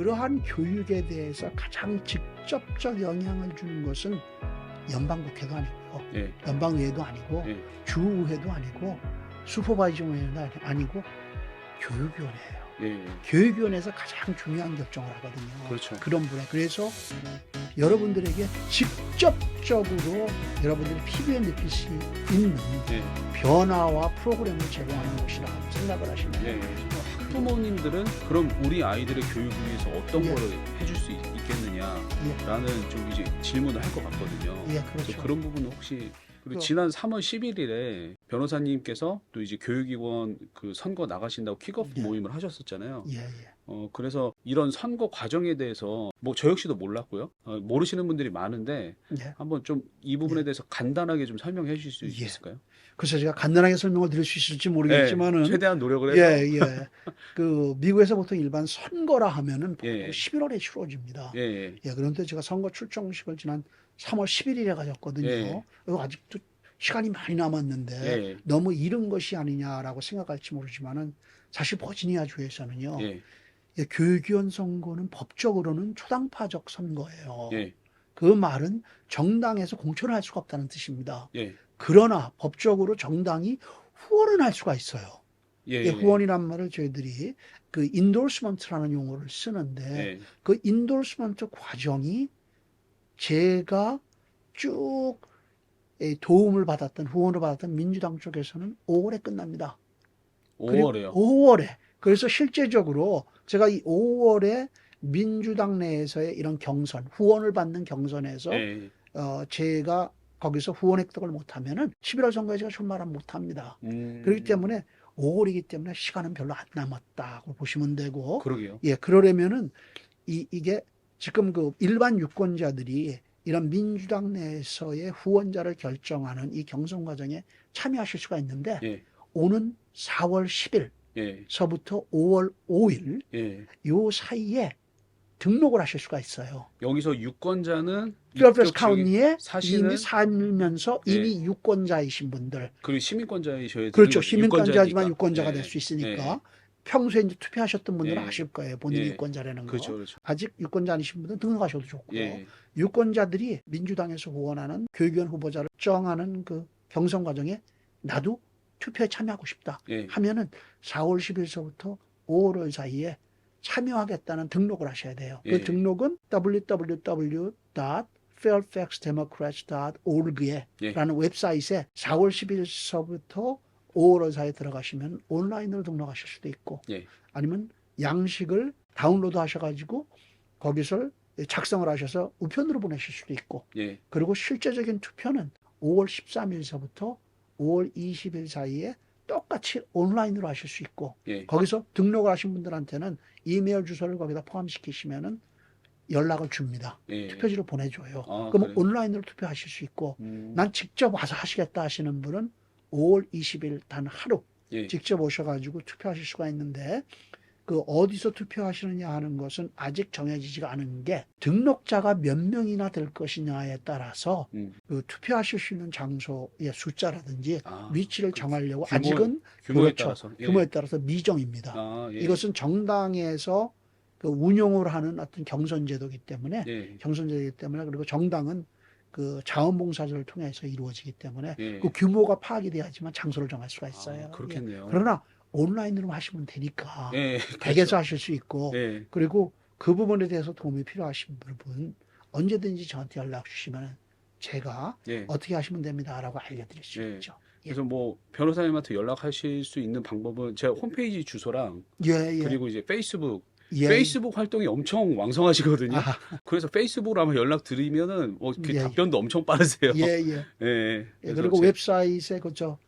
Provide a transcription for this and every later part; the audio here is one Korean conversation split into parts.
그러한 교육에 대해서 가장 직접적 영향을 주는 것은 연방국회도 아니고요. 예. 연방의회도 아니고 예. 주의회도 아니고 슈퍼바이징회도 아니- 아니고 교육위원회예요. 예. 예. 교육위원회에서 가장 중요한 결정을 하거든요. 그렇죠. 그런 분야. 그래서 여러분들에게 직접적으로 여러분들이 피부에 느낄 수 있는 예. 변화와 프로그램을 제공하는 것이라고 생각을 하시면 예. 예. 학부모님들은 그럼 우리 아이들의 교육을 위해서 어떤 예. 거를 해줄 수 있, 겠느냐라는 좀 이제 질문을 할 것 같거든요. 예, 그렇죠. 그런 부분은 혹시 그리고 그- 지난 3월 11일에 변호사님께서 또 이제 교육위원 그 선거 나가신다고 킥오프 예. 모임을 하셨었잖아요. 예, 예. 어 그래서 이런 선거 과정에 대해서 뭐 저 역시도 몰랐고요. 어, 모르시는 분들이 많은데 예. 한번 좀 이 부분에 예. 대해서 간단하게 좀 설명해 주실 수 예. 있을까요? 그래서 제가 간단하게 설명을 드릴 수 있을지 모르겠지만은 네, 최대한 노력을 해서 예, 예. 그 미국에서 보통 일반 선거라 하면은 예. 11월에 치러집니다. 예, 예. 예, 그런데 제가 선거 출정식을 지난 3월 11일에 가졌거든요. 예. 그리고 아직도 시간이 많이 남았는데 예. 너무 이른 것이 아니냐라고 생각할지 모르지만은 사실 버지니아 주에서는요. 예. 예, 교육위원 선거는 법적으로는 초당파적 선거예요. 예. 그 말은 정당에서 공천을 할 수가 없다는 뜻입니다. 예. 그러나 법적으로 정당이 후원을 할 수가 있어요. 예. 예, 후원이란 말을 저희들이 그 인도스먼트라는 용어를 쓰는데 예. 그 인도스먼트 과정이 제가 쭉 예, 도움을 받았던 후원을 받았던 민주당 쪽에서는 5월에 끝납니다. 그리고 5월에요. 5월에. 그래서 실제적으로 제가 이 5월에 민주당 내에서의 이런 경선, 후원을 받는 경선에서 예. 어, 제가 거기서 후원 획득을 못하면은 11월 선거에 제가 출마를 못합니다. 음. 그렇기 때문에 5월이기 때문에 시간은 별로 안 남았다고 보시면 되고, 그러게요. 예, 그러려면은 이, 이게 지금 그 일반 유권자들이 이런 민주당 내에서의 후원자를 결정하는 이 경선 과정에 참여하실 수가 있는데, 예. 오는 4월 10일 예. 서부터 5월 5일 예. 요 사이에 등록을 하실 수가 있어요. 여기서 유권자는 필라델피아 카운티에 이미 살면서 예. 이미 유권자이신 분들 그리고 시민권자이셔야 되는 그렇죠. 시민권자지만. 유권자가 예. 될수 있으니까 예. 평소에 이제 투표하셨던 분들은 예. 아실 거예요. 본인이 예. 유권자라는 거. 그렇죠. 그렇죠. 아직 유권자 아니신 분들은 등록하셔도 좋고요. 예. 유권자들이 민주당에서 후원하는 교육위원 후보자를 정하는 그 경선 과정에 나도 투표에 참여하고 싶다 예. 하면은 4월 10일서부터 5월 사이에 참여하겠다는 등록을 하셔야 돼요. 예. 그 등록은 www.fairfaxdemocrats.org에 예. 라는 웹사이트에 4월 10일서부터 5월 사이에 들어가시면 온라인으로 등록하실 수도 있고 예. 아니면 양식을 다운로드 하셔가지고 거기서 작성을 하셔서 우편으로 보내실 수도 있고 예. 그리고 실제적인 투표는 5월 13일서부터 5월 20일 사이에 똑같이 온라인으로 하실 수 있고 예. 거기서 등록을 하신 분들한테는 이메일 주소를 거기다 포함시키시면은 연락을 줍니다. 예. 투표지를 보내줘요. 아, 그럼 그래요? 온라인으로 투표하실 수 있고 음. 난 직접 와서 하시겠다 하시는 분은 5월 20일 단 하루 예. 직접 오셔가지고 투표하실 수가 있는데 그 어디서 투표하시느냐 하는 것은 아직 정해지지가 않은 게 등록자가 몇 명이나 될 것이냐에 따라서 음. 그 투표하실 수 있는 장소의 숫자라든지 아, 위치를 그 정하려고 규모- 아직은 규모에 그렇죠. 따라서 예. 규모에 따라서 미정입니다. 아, 예. 이것은 정당에서 그 운용을 하는 어떤 경선 제도이기 때문에 예. 경선 제도이기 때문에 그리고 정당은 그 자원봉사자를 통해서 이루어지기 때문에 예. 그 규모가 파악이 돼야지만 장소를 정할 수가 있어요. 아, 그렇겠네요. 예. 그러나 온라인으로 하시면 되니까 예. 댁에서 하실 수 있고 예. 그리고 그 부분에 대해서 도움이 필요하신 분은 언제든지 저한테 연락 주시면 제가 예. 어떻게 하시면 됩니다라고 알려드릴 수 예. 있죠. 그래서 뭐 변호사님한테 연락하실 수 있는 방법은 제가 홈페이지 주소랑 예, 예. 그리고 이제 페이스북 예. 페이스북 활동이 엄청 왕성하시거든요. 아, 그래서 페이스북으로 한번 연락 드리면은 뭐 그 예, 예. 답변도 엄청 빠르세요. 예, 예. 예. 예, 그래서 그리고 제- 웹사이트에 그저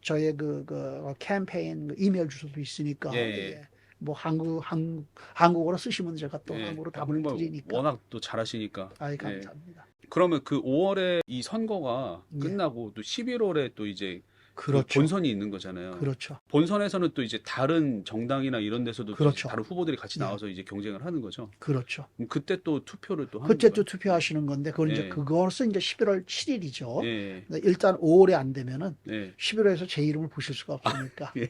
저의 그, 그 캠페인 그 이메일 주소도 있으니까 예, 예. 예. 뭐 한국 한 한국어로 쓰시면 제가 또 예. 한국어로 답을 드리니까. 워낙 또 잘하시니까. 아이 예. 감사합니다. 그러면 그 5월에 이 선거가 예. 끝나고 또 11월에 또 이제 그 그렇죠. 본선이 있는 거잖아요. 그렇죠. 본선에서는 또 이제 다른 정당이나 이런 데서도 또 그렇죠. 다른 후보들이 같이 예. 나와서 이제 경쟁을 하는 거죠. 그렇죠. 그럼 그때 또 투표를 또 하는 그때 또? 투표하시는 건데 그건 이제 예. 그것은 이제 11월 7일이죠. 예. 일단 5월에 안 되면은 예. 11월에서 제 이름을 보실 수가 없으니까. 예.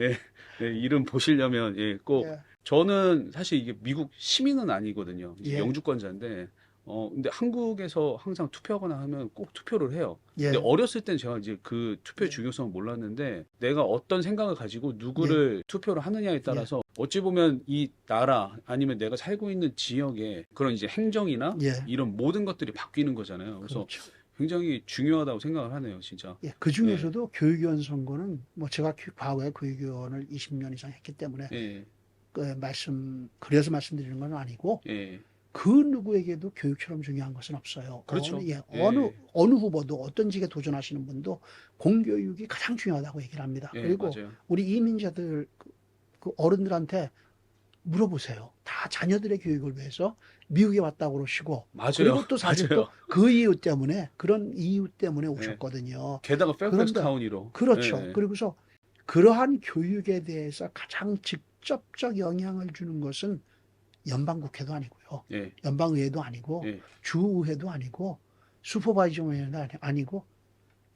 예. 예, 이름 보시려면 예, 꼭 예. 저는 사실 이게 미국 시민은 아니거든요. 예. 영주권자인데 어 근데 한국에서 항상 투표하거나 하면 꼭 투표를 해요. 예. 근데 어렸을 땐 제가 이제 그 투표의 예. 중요성을 몰랐는데 내가 어떤 생각을 가지고 누구를 예. 투표를 하느냐에 따라서 어찌 보면 이 나라 아니면 내가 살고 있는 지역의 그런 이제 행정이나 예. 이런 모든 것들이 바뀌는 거잖아요. 그래서 그렇죠. 굉장히 중요하다고 생각을 하네요, 진짜. 예, 그 중에서도 교육위원 선거는 뭐 제가 교- 과거에 교육위원을 20년 이상 했기 때문에 예, 그 말씀 그래서 말씀드리는 건 아니고 예, 그 누구에게도 교육처럼 중요한 것은 없어요. 그렇죠. 어느, 예, 예. 어느 어느 후보도 어떤 직에 도전하시는 분도 공교육이 가장 중요하다고 얘기를 합니다. 예, 그리고 맞아요. 우리 이민자들 그- 그 어른들한테 물어보세요. 다 자녀들의 교육을 위해서 미국에 왔다고 그러시고 맞아요. 그리고 또 사실 맞아요. 네. 또그 이유 때문에 그런 이유 때문에 오셨거든요. 게다가 페어팩스 카운티로. 그렇죠. 예, 그리고서 그러한 교육에 대해서 가장 직접적 영향을 주는 것은 연방국회도 아니고요. 예, 연방의회도 아니고 예. 주의회도 아니고 슈퍼바이저회도 아니- 아니고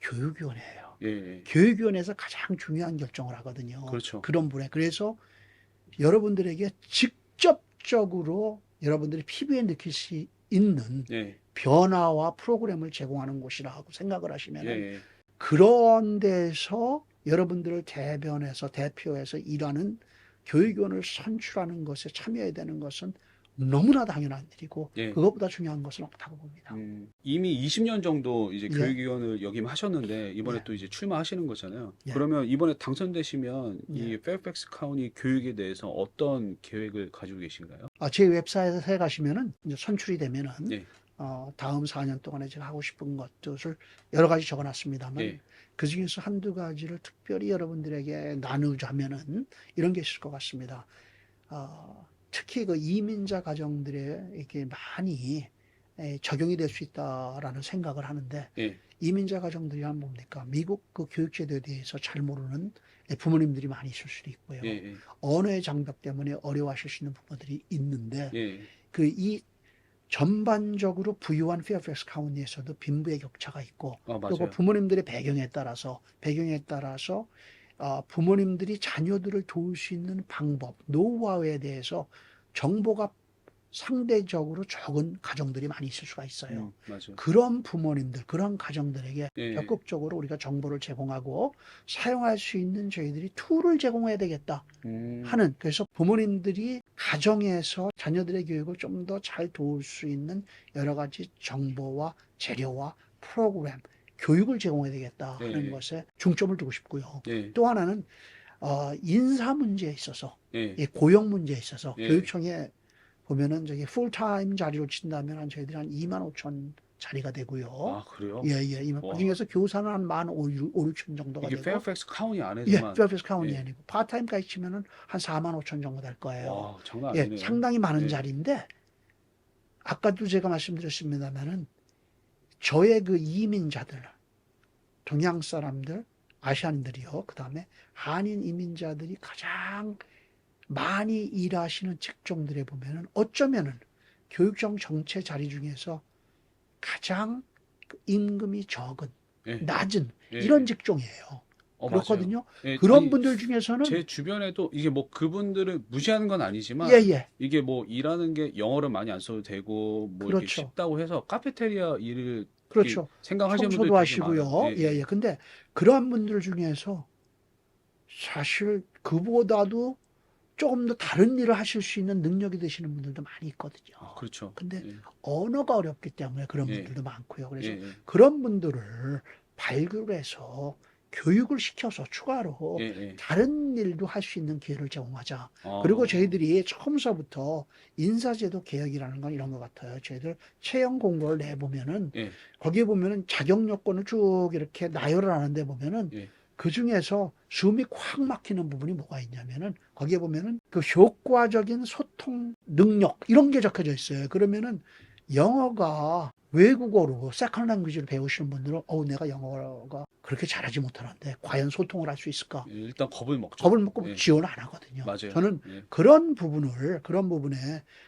교육위원회예요. 예, 예. 교육위원회에서 가장 중요한 결정을 하거든요. 그렇죠. 그런 분에 그래서 여러분들에게 직접적으로 여러분들이 피부에 느낄 수 있는 예, 변화와 프로그램을 제공하는 곳이라고 생각을 하시면 예, 예. 그런 데서 여러분들을 대변해서 대표해서 일하는 교육위원을 선출하는 것에 참여해야 되는 것은 너무나 당연한 일이고 예. 그것보다 중요한 것은 없다고 봅니다. 음, 이미 20년 정도 이제 예. 교육위원을 역임하셨는데 이번에 예. 또 이제 출마하시는 거잖아요. 예. 그러면 이번에 당선되시면 예. 이 페어팩스 카운티 교육에 대해서 어떤 계획을 가지고 계신가요? 아, 제 웹사이트에 가시면은 이제 선출이 되면은 예. 어, 다음 4년 동안에 제가 하고 싶은 것들을 여러 가지 적어놨습니다만 예. 그 중에서 한두 가지를 특별히 여러분들에게 나누자면은 이런 게 있을 것 같습니다. 어, 특히 그 이민자 가정들에 이게 많이 에, 적용이 될 수 있다라는 생각을 하는데 예. 이민자 가정들이란 뭡니까? 미국 그 교육 제도에 대해서 잘 모르는 부모님들이 많이 있을 수도 있고요. 예, 예, 언어의 장벽 때문에 어려워하실 수 있는 부모들이 있는데 예, 그이 전반적으로 부유한 페어팩스 카운티에서도 빈부의 격차가 있고 아, 그리고. 부모님들의 배경에 따라서 배경에 따라서 아, 부모님들이 자녀들을 도울 수 있는 방법, 노하우에 대해서 정보가 상대적으로 적은 가정들이 많이 있을 수가 있어요. 음, 맞아요. 그런 부모님들, 그런 가정들에게 예, 적극적으로 우리가 정보를 제공하고 사용할 수 있는 저희들이 툴을 제공해야 되겠다 음, 하는 그래서 부모님들이 가정에서 자녀들의 교육을 좀 더 잘 도울 수 있는 여러 가지 정보와 재료와 프로그램, 교육을 제공해야 되겠다 하는 예. 것에 중점을 두고 싶고요. 예, 또 하나는 어, 인사 문제에 있어서 예, 이 고용 문제에 있어서 예. 교육청에 보면은 저기 풀타임 자리로 친다면 한 저희들이 한 2만 5천 자리가 되고요. 아, 그래요? 예, 예. 이만- 와. 그중에서 교사는 한 1만 5, 6천 정도가 이게 되고 페어팩스 카운티 예, 안에서만 페어팩스 카운티 예. 아니고 파타임까지 치면은 한 4만 5천 정도 될 거예요. 와, 장난 예, 아니네요. 상당히 많은 예. 자리인데 아까도 제가 말씀드렸습니다만은 저의 그 이민자들, 동양 사람들, 아시안들이요. 그 다음에 한인 이민자들이 가장 많이 일하시는 직종들에 보면은 어쩌면은 교육청 정체 자리 중에서 가장 그 임금이 적은, 예, 낮은 예, 이런 예. 직종이에요. 어, 그렇거든요. 예, 그런 아니, 분들 중에서는 제 주변에도 이게 뭐 그분들을 무시하는 건 아니지만 예, 예. 이게 뭐 일하는 게 영어를 많이 안 써도 되고 뭐 이렇게 그렇죠. 쉽다고 해서 카페테리아 일을 그렇죠. 생각하시는 청소도 되게 하시고요. 많아요. 예, 예. 근데 그러한 분들 중에서 사실 그보다도 조금 더 다른 일을 하실 수 있는 능력이 되시는 분들도 많이 있거든요. 아, 그렇죠. 근데 예, 언어가 어렵기 때문에 그런 예. 분들도 많고요. 그래서 예, 예, 그런 분들을 발굴해서 교육을 시켜서 추가로 예, 예. 다른 일도 할 수 있는 기회를 제공하자. 아, 그리고 저희들이 처음서부터 인사제도 개혁이라는 건 이런 것 같아요. 저희들 채용 공고를 내보면은 예. 거기에 보면은 자격 요건을 쭉 이렇게 나열을 하는데 보면은 예. 그 중에서 숨이 콱 막히는 부분이 뭐가 있냐면은 거기에 보면은 그 효과적인 소통 능력 이런 게 적혀져 있어요. 그러면은 영어가 외국어로 세컨 랭귀지를 배우시는 분들은 어 내가 영어가 그렇게 잘하지 못하는데 과연 소통을 할 수 있을까? 예, 일단 겁을 먹죠. 겁을 먹고 예. 지원 안 하거든요. 맞아요. 저는 예. 그런 부분을 그런 부분에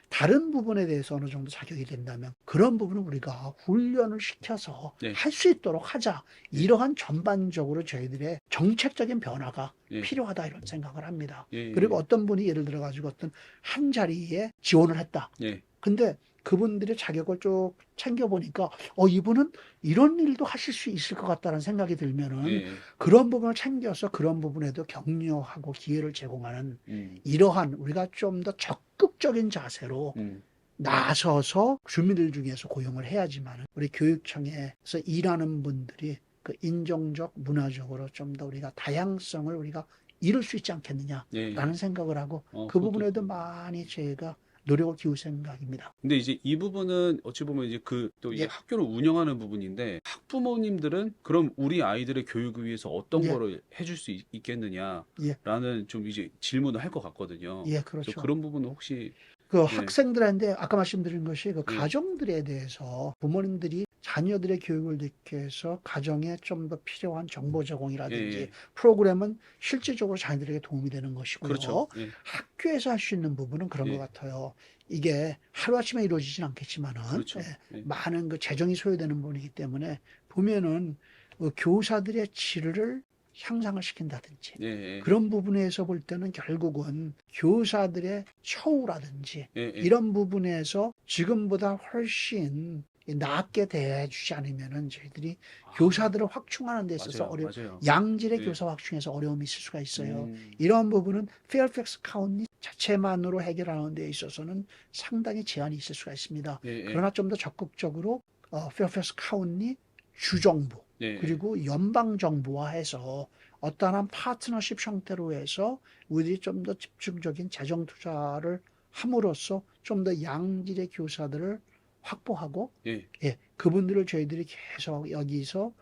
다른 부분에 대해서 어느 정도 자격이 된다면 그런 부분은 우리가 훈련을 시켜서 네. 할수 있도록 하자. 이러한 전반적으로 저희들의 정책적인 변화가 예. 필요하다 이런 생각을 합니다. 예, 예. 그리고 어떤 분이 예를 들어 가지고 어떤 한 자리에 지원을 했다. 예. 근데 그분들의 자격을 쭉 챙겨보니까 어 이분은 이런 일도 하실 수 있을 것 같다는 생각이 들면은 예, 예. 그런 부분을 챙겨서 그런 부분에도 격려하고 기회를 제공하는 음, 이러한 우리가 좀 더 적극적인 자세로 음, 나서서 주민들 중에서 고용을 해야지만 우리 교육청에서 일하는 분들이 그 인종적 문화적으로 좀 더 우리가 다양성을 우리가 이룰 수 있지 않겠느냐라는 예. 생각을 하고 어, 그 부분에도. 많이 제가 노력을 기울 생각입니다. 근데 이제 이 부분은 어찌 보면 이제 그 또 예. 학교를 운영하는 부분인데 학부모님들은 그럼 우리 아이들의 교육을 위해서 어떤 예. 거를 해줄 수 있, 예. 겠느냐라는좀 이제 질문을 할 것 같거든요. 예, 그렇죠. 그런 부분은 혹시 그 예. 학생들한테 아까 말씀드린 것이 그 예. 가정들에 대해서 부모님들이 자녀들의 교육을 듣기 위해서 가정에 좀 더 필요한 정보 제공이라든지 예, 예. 프로그램은 실질적으로 자녀들에게 도움이 되는 것이고요. 그렇죠. 예. 학교에서 할 수 있는 부분은 그런 예. 것 같아요. 이게 하루아침에 이루어지진 않겠지만은 그렇죠. 예, 예. 많은 그 재정이 소요되는 부분이기 때문에 보면은 그 교사들의 질을 향상을 시킨다든지 예, 예. 그런 부분에서 볼 때는 결국은 교사들의 처우라든지 예, 예. 이런 부분에서 지금보다 훨씬 낫게 대해 주지 않으면은 저희들이 아, 교사들을 확충하는 데 있어서 맞아요, 어려 맞아요. 양질의 예. 교사 확충에서 어려움이 있을 수가 있어요. 음, 이러한 부분은 페어팩스 카운티 자체만으로 해결하는 데 있어서는 상당히 제한이 있을 수가 있습니다. 예, 예. 그러나 좀 더 적극적으로 어, 페어팩스 카운티 주정부 예, 예. 그리고 연방 정부와 해서 어떠한 파트너십 형태로 해서 우리들이 좀더 집중적인 재정 투자를 함으로써 좀 더 양질의 교사들을 확보하고 예. 예, 그분들을 저희들이 계속 여기서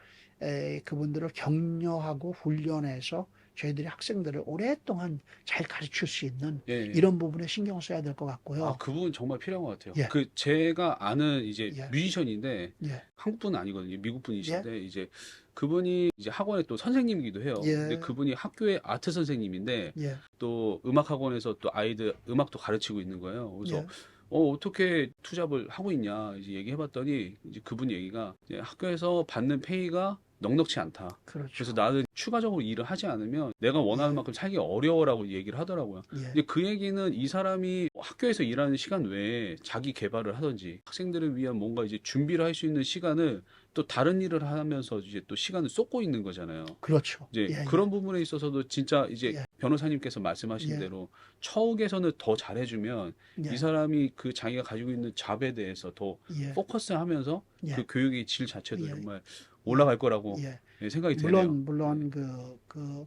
에, 그분들을 격려하고 훈련해서 저희들이 학생들을 오랫동안 잘 가르칠 수 있는 예, 예. 이런 부분에 신경 써야 될 것 같고요. 아, 그 부분 정말 필요한 것 같아요. 예. 그 제가 아는 이제 예. 뮤지션인데 예, 한국 분 아니거든요. 미국 분이신데 이제 그분이 이제 학원의 또 선생님이기도 해요. 예. 근데 그분이 학교의 아트 선생님인데 예, 또 음악 학원에서 또 아이들 음악도 가르치고 있는 거예요. 그래서 예, 어 어떻게 투잡을 하고 있냐 이제 얘기해봤더니 이제 그분 얘기가 이제 학교에서 받는 페이가 넉넉치 않다. 그렇죠. 그래서 나는 추가적으로 일을 하지 않으면 내가 원하는 예. 만큼 살기 어려워라고 얘기를 하더라고요. 예, 근데 그 얘기는 이 사람이 학교에서 일하는 시간 외에 자기 개발을 하든지 학생들을 위한 뭔가 이제 준비를 할 수 있는 시간을 또 다른 일을 하면서 이제 또 시간을 쏟고 있는 거잖아요. 그렇죠. 이제 예, 그런 부분에 있어서도 진짜 이제 예. 변호사님께서 말씀하신 예. 대로 처우 개선을 더 잘해주면 예, 이 사람이 그 자기가 가지고 있는 잡에 대해서 더 예, 포커스하면서 예, 그 교육의 질 자체도 예. 정말 올라갈 거라고 예. 예, 생각이 드네요. 물론 물론 그, 그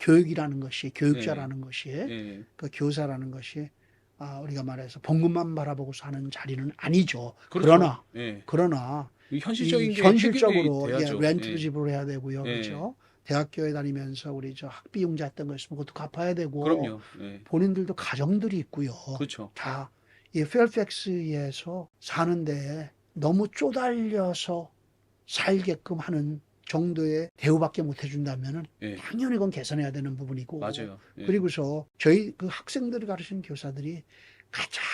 교육이라는 것이 교육자라는 것이 예, 그 교사라는 것이 아, 우리가 말해서 봉급만 바라보고 사는 자리는 아니죠. 그렇죠. 그러나 예. 그러나 이 현실적인 현실적으로 예. 렌트도 예. 지불해야 되고요. 예. 그렇죠. 대학교에 다니면서 우리 저 학비용자 했던 거 있으면 그것도 갚아야 되고 그럼요. 예. 본인들도 가정들이 있고요. 그렇죠. 다 이 펠팩스에서 사는데 너무 쪼달려서 살게끔 하는 정도의 대우밖에 못 해준다면은 예. 당연히 그건 개선해야 되는 부분이고 맞아요. 예. 그리고서 저희 그 학생들을 가르치는 교사들이 가장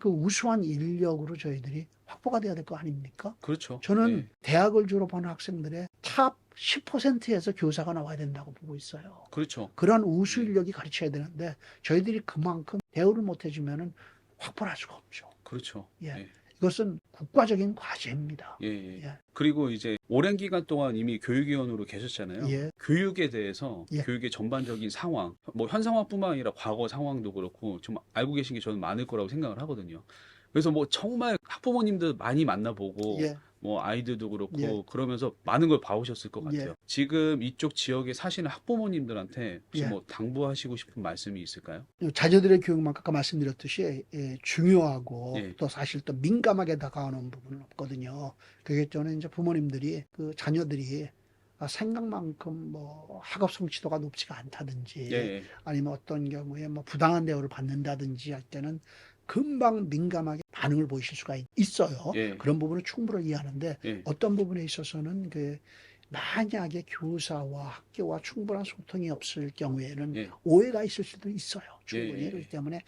그 우수한 인력으로 저희들이 확보가 돼야 될 거 아닙니까? 그렇죠. 저는 예. 대학을 졸업하는 학생들의 탑 10%에서 교사가 나와야 된다고 보고 있어요. 그렇죠. 그런 우수 네. 인력이 가르쳐야 되는데 저희들이 그만큼 대우를 못 해주면은 확보할 수가 없죠. 그렇죠. 예. 예. 이것은 국가적인 과제입니다. 예, 예. 예. 그리고 이제 오랜 기간 동안 이미 교육위원으로 계셨잖아요. 예, 교육에 대해서 예. 교육의 전반적인 상황, 뭐 현 상황뿐만 아니라 과거 상황도 그렇고 좀 알고 계신 게 저는 많을 거라고 생각을 하거든요. 그래서 뭐 정말 학부모님들 많이 만나보고 예, 뭐 아이들도 그렇고 예. 그러면서 많은 걸 봐오셨을 것 같아요. 예. 지금 이쪽 지역에 사시는 학부모님들한테 혹시 예. 뭐 당부하시고 싶은 말씀이 있을까요? 자녀들의 교육만 아까 말씀드렸듯이 예, 중요하고 예. 또 사실 또 민감하게 다가오는 부분은 없거든요. 그게 저는 이제 부모님들이 그 자녀들이 아, 생각만큼 뭐 학업 성취도가 높지가 않다든지 예, 예. 아니면 어떤 경우에 뭐 부당한 대우를 받는다든지 할 때는 금방 민감하게 반응을 보이실 수가 있- 있어요. 예. 그런 부분은 충분히 이해하는데 예. 어떤 부분에 있어서는 그 만약에 교사와 학교와 충분한 소통이 없을 경우에는 예. 오해가 있을 수도 있어요. 충분히 예, 예. 그렇기 때문에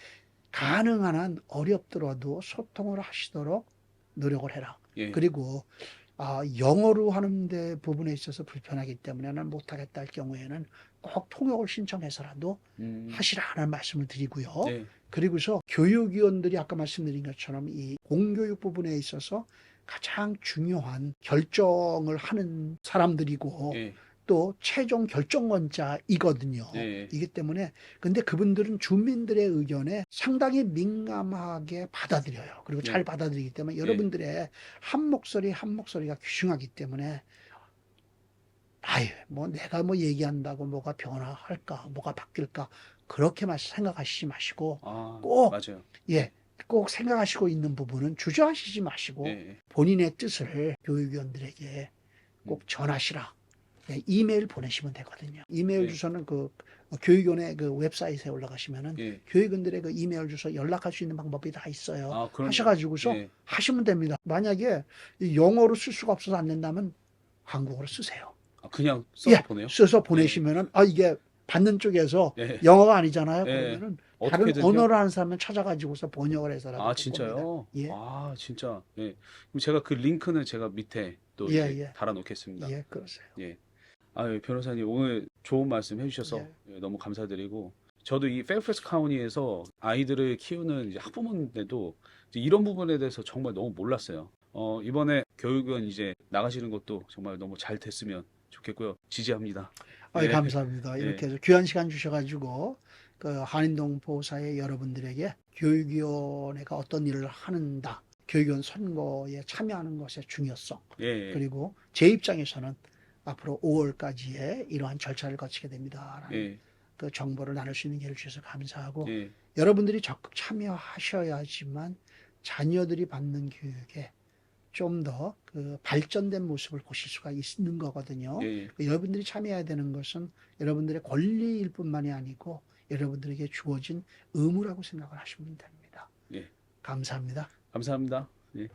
가능한 한 어렵더라도 소통을 하시도록 노력을 해라. 예. 그리고 아, 영어로 하는데 부분에 있어서 불편하기 때문에 는 못하겠다 할 경우에는 꼭 통역을 신청해서라도 음. 하시라는 말씀을 드리고요. 네. 그리고서 교육위원들이 아까 말씀드린 것처럼 이 공교육 부분에 있어서 가장 중요한 결정을 하는 사람들이고 예. 또 최종 결정권자이거든요. 예. 이기 때문에 근데 그분들은 주민들의 의견에 상당히 민감하게 받아들여요. 그리고 잘 예. 받아들이기 때문에 여러분들의 한 목소리 한 목소리가 귀중하기 때문에 아유 뭐 내가 뭐 얘기한다고 뭐가 변화할까 뭐가 바뀔까 그렇게만 생각하시지 마시고 아, 꼭 맞아요. 예 꼭 생각하시고 있는 부분은 주저하시지 마시고 예. 본인의 뜻을 교육위원들에게 꼭 전하시라. 네, 이메일 보내시면 되거든요. 이메일 네. 주소는 그 교육위원회 그 웹사이트에 올라가시면은 예. 교육원들의 그 이메일 주소 연락할 수 있는 방법이 다 있어요. 아, 하셔가지고서 예. 하시면 됩니다. 만약에 이 영어로 쓸 수가 없어서 안 된다면 한국어로 쓰세요. 아, 그냥 써서 예. 보내요? 써서 보내시면은 아 이게 받는 쪽에서 예. 영어가 아니잖아요. 예. 그러면은 다른 어떻게든요? 언어를 하는 사람은 찾아가지고서 번역을 해서라도 아. 진짜요? 예. 아, 진짜. 예. 그럼 제가 그 링크는 제가 밑에 또 예, 이제 예. 달아 놓겠습니다. 예, 그러세요. 아, 예, 변호사님 오늘 좋은 말씀 해주셔서 예. 예, 너무 감사드리고 저도 이 페어팩스 카운티에서 아이들을 키우는 이제 학부모인데도 이제 이런 부분에 대해서 정말 너무 몰랐어요. 어, 이번에 교육원 이제 나가시는 것도 정말 너무 잘 됐으면 좋겠고요. 지지합니다. 아, 예. 감사합니다. 이렇게 해서 귀한 시간 주셔가지고 그 한인동 보사의 여러분들에게 교육위원회가 어떤 일을 하는다, 교육위원 선거에 참여하는 것의 중요성, 예, 예. 그리고 제 입장에서는 앞으로 5월까지의 이러한 절차를 거치게 됩니다라는 예, 그 정보를 나눌 수 있는 기회를 주셔서 감사하고 예, 여러분들이 적극 참여하셔야지만 자녀들이 받는 교육에 좀 더 그 발전된 모습을 보실 수가 있는 거거든요. 예, 그 여러분들이 참여해야 되는 것은 여러분들의 권리일 뿐만이 아니고 여러분들에게 주어진 의무라고 생각을 하시면 됩니다. 예. 감사합니다. 감사합니다. 예.